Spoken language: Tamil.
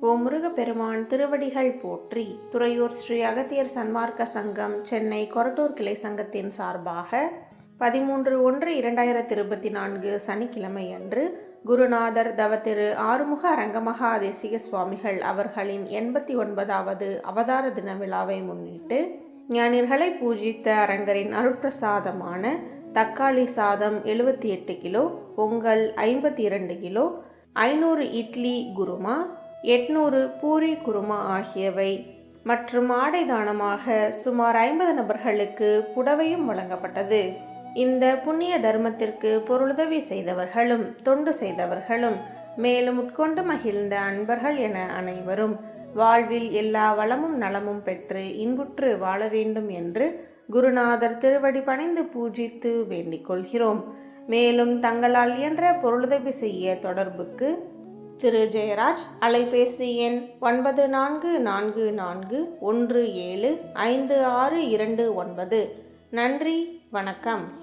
ஓ முருகப்பெருமான் திருவடிகள் போற்றி துறையூர் ஸ்ரீ அகத்தியர் சன்மார்க்க சங்கம் சென்னை கொரட்டூர் கிளை சங்கத்தின் சார்பாக பதிமூன்று ஒன்று இரண்டாயிரத்தி இருபத்தி நான்கு சனிக்கிழமை அன்று குருநாதர் தவத்திரு ஆறுமுக அரங்கமகா தேசிக சுவாமிகள் அவர்களின் எண்பத்தி ஒன்பதாவது அவதார தின விழாவை முன்னிட்டு ஞானிகளை பூஜித்த அரங்கரின் அருட்பிரசாதமான தக்காளி சாதம் எழுபத்தி எட்டு கிலோ பொங்கல் ஐம்பத்தி இரண்டு கிலோ ஐநூறு இட்லி குருமா எட்நூறு பூரி குருமா ஆகியவை மற்றும் ஆடை தானமாக சுமார் ஐம்பது நபர்களுக்கு புடவையும் வழங்கப்பட்டது. இந்த புண்ணிய தர்மத்திற்கு பொருளுதவி செய்தவர்களும் தொண்டு செய்தவர்களும் மேலும் உட்கொண்டு மகிழ்ந்த அன்பர்கள் என அனைவரும் வாழ்வில் எல்லா வளமும் நலமும் பெற்று இன்புற்று வாழ வேண்டும் என்று குருநாதர் திருவடி பணிந்து பூஜித்து வேண்டிக் கொள்கிறோம். மேலும் தங்களால் இயன்ற பொருளுதவி செய்ய தொடர்புக்கு திரு ஜெயராஜ் அலைபேசி எண் ஒன்பது நான்கு நான்கு நான்கு ஒன்று ஏழு ஐந்து ஆறு இரண்டு ஒன்பது. நன்றி வணக்கம்.